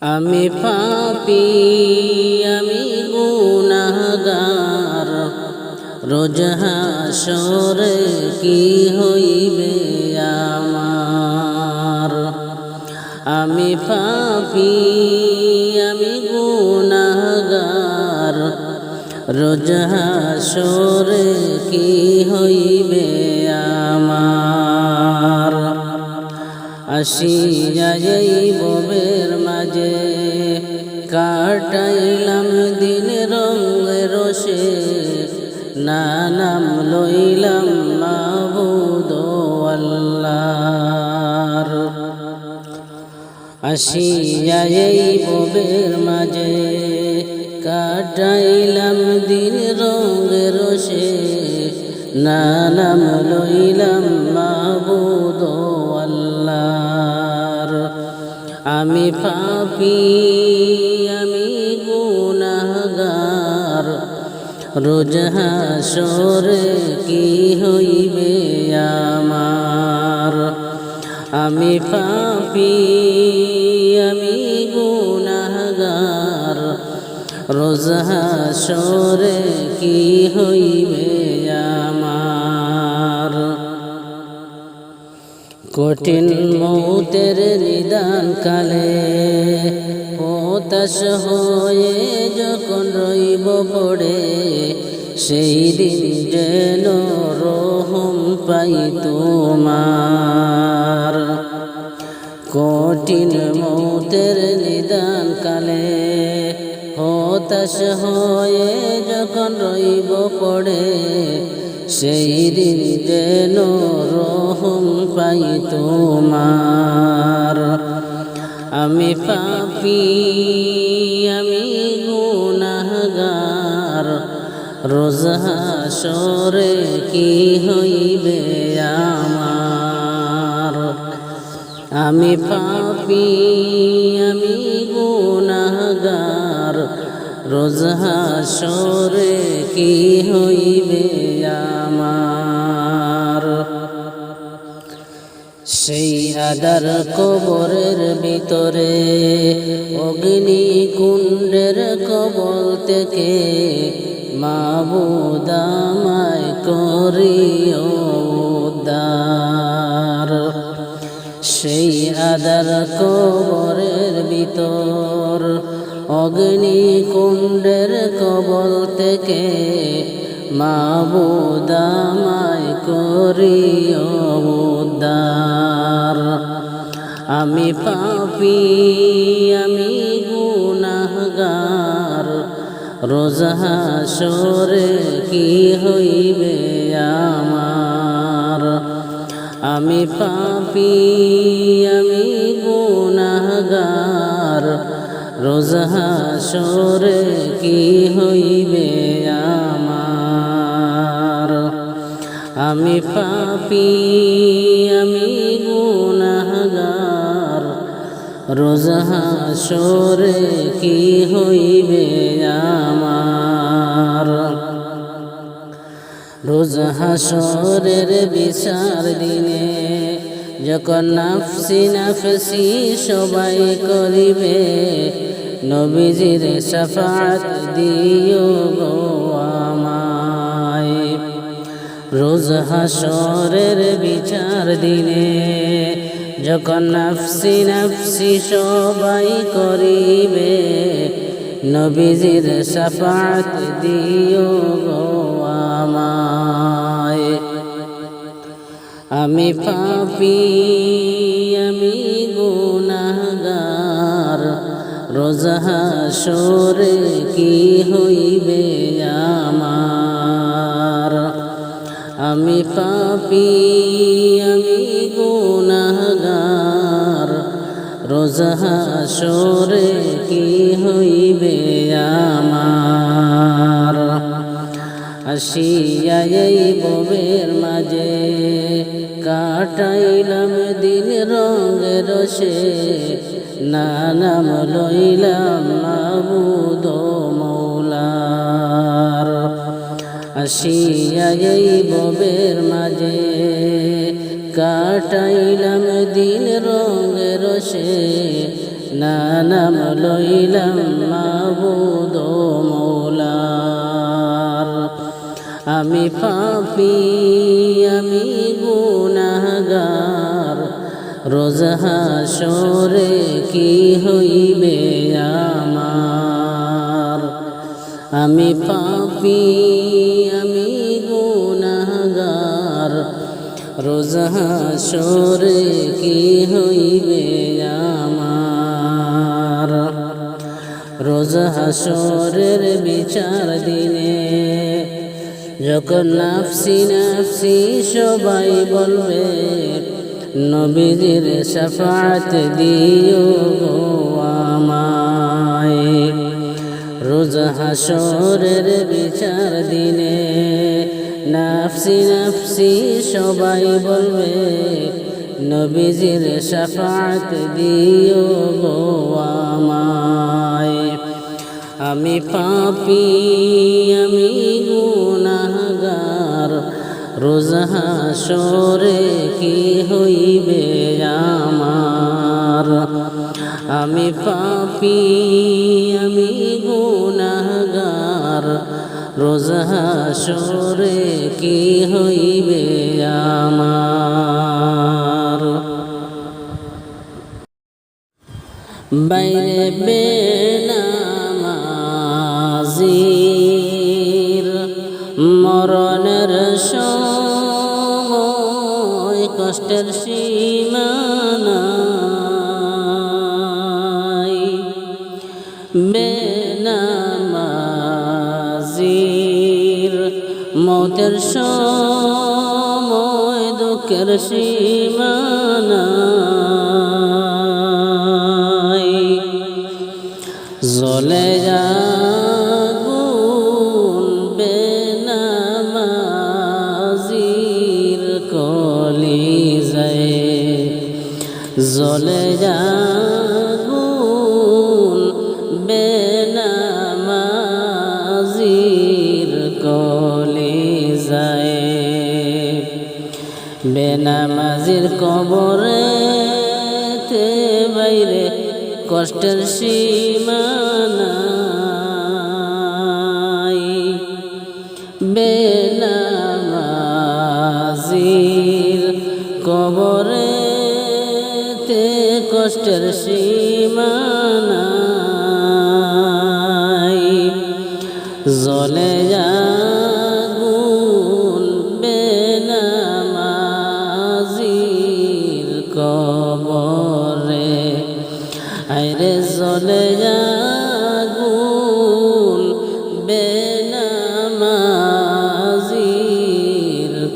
আমি পাপি আমি গুনাহগার। রোজ হাসরে কি হইবে আমার? আমি পাপি আমি গুনাহগার। রোজ হাসরে কি হইবে আমার? আসিয়া এই ববের মাঝে কাটাইলাম দিন রঙে রসে, না নাম লইলাম মাবুদ আল্লাহর। আসিয়া এই ববের মাঝে কাটাইলাম দিন রঙে রসে, না নাম লইলাম মাবুদ আমি পাপি আমি গুনাহগার। রোজ হাসরে কি হইবে আমার? আমি পাপি আমি গুনাহগার। রোজ হাসরে কি হইবে আমার? কঠিন মৌতের নিদান কালে হতাশ হয়ে যখন রইব পড়ে, সেই দিন যেন রহম পাই তোমার। কঠিন মৌতের নিদান কালে হতাশ হয়ে যখন রইব পড়ে সেই দিন যেন রহম পাই তোমার। আমি পাপি, আমি গুনাহগার। রোজ হাসরে কি হইবে আমার? আমি পাপি, আমি গুনাহগার। রোজ হাসরে কি হইবে আমার? সেই আদার কবরের ভিতরে অগ্নি কুণ্ডের কবল থেকে মাবুদামায় করিও সেই আদার কবরের ভিতর অগ্নি কুণ্ডের কবল থেকে মাবুদামায় করিও উদ্ধার। আমি পাপি, আমি গুনাহগার। রোজ হাসরে কি হইবে আমার? আমি পাপি, আমি গুনাহগার। রোজ হাসরে কি হইবে আমার? আমি পাপি, আমি গুনাহগার। রোজ হাসরে কি হইবে আমার? রোজ হাসরের বিচার দিনে যখন নাফসি নাফসি সবাই করিবে, নবীজির সাফাত দিও গো আমায়। রোজ হাসরের বিচার দিনে যখন নাফসি নাফসি সবাই করিবে, নবীজির সাফাত দিও গো আমায়। আমি পাপি আমি গুনাহগার রোজ হাসরে কি হইবে আমার? আমি পাপি, আমি গুনাহগার রোজ হাসরে কি হইবে আমার? আসিয়া এই ববের মাঝে কাটাইলাম দিন রঙে রসে না নাম লইলাম মাবুদ মৌলার। আসিয়া ববের মাঝে কাটাইলাম দিন রঙে রসে না নাম লইলাম মাবুদ মৌলার। আমি পাপি, আমি রোজ হাসরে কি হইবে আমার? আমি পাপি, আমি গুনাহগার। রোজ হাসরে কি হইবে আমার? রোজ হাসরের বিচার দিনে যখন নাফসি নাফসি সবাই বলবে নবীজির সাফাত দিও আমায়। রোজ হাসরের বিচার দিনে নাফসি নাফসি সবাই বলবে, নবীজির সাফাত দিও আমায়। আমি পাপি, আমি গুনাহগার রোজ হাসরে কি হইবে আমার? আমি পাপি, আমি গুনাহগার। রোজ হাসরে কি হইবে আমার? বাইরে বেনামাজির মরণের সময় কষ্টের সীমানাই বেনামাজির মতের সময় দুঃখের সীমানাই বেনামাজির কবরে তে বাইরে কষ্টের সীমানাই বেনামাজির কবরে তে কষ্টের সীমানাই কবরে। আইরে জলে যাগুন বেনামাজির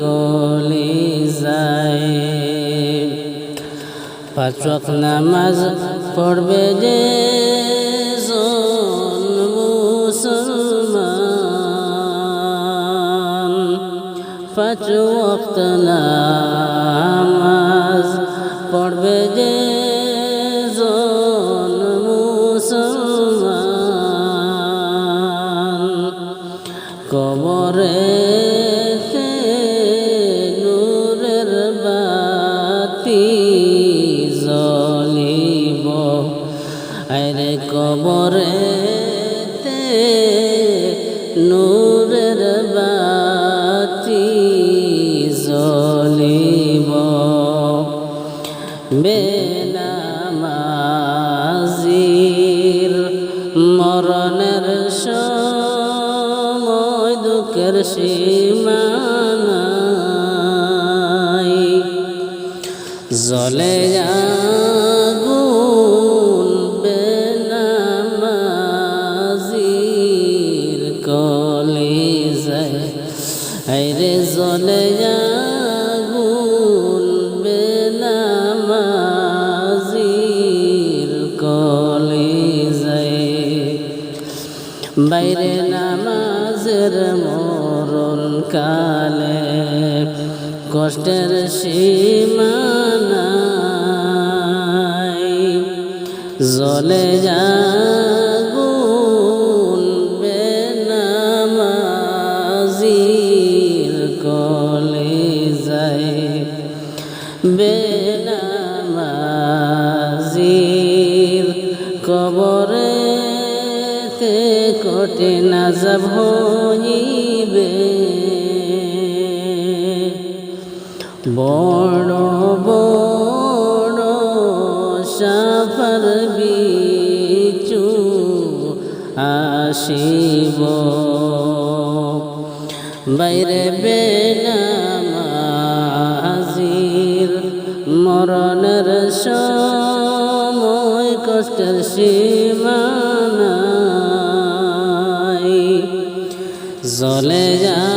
কলি যায়। পাঁচ নামাজ পড়বে যে মুসলমান। পাঁচ নামাজ আরে কবরে নূরের বাতি জ্বলিব। বেনামাজির মরণের সময় দুঃখের সীমানাই জলে আগুন কলে যায়। আইরে জলে যায়। বাইরে নামাজের মরণ কালে কষ্টের সীমানাই জলে যাগুন কঠিন যাব হইবে। বড় বড় সাফার বিচু আসিব। বাইরে বেনামাজির মরণের সময় কষ্টের সীমানাই জলে যা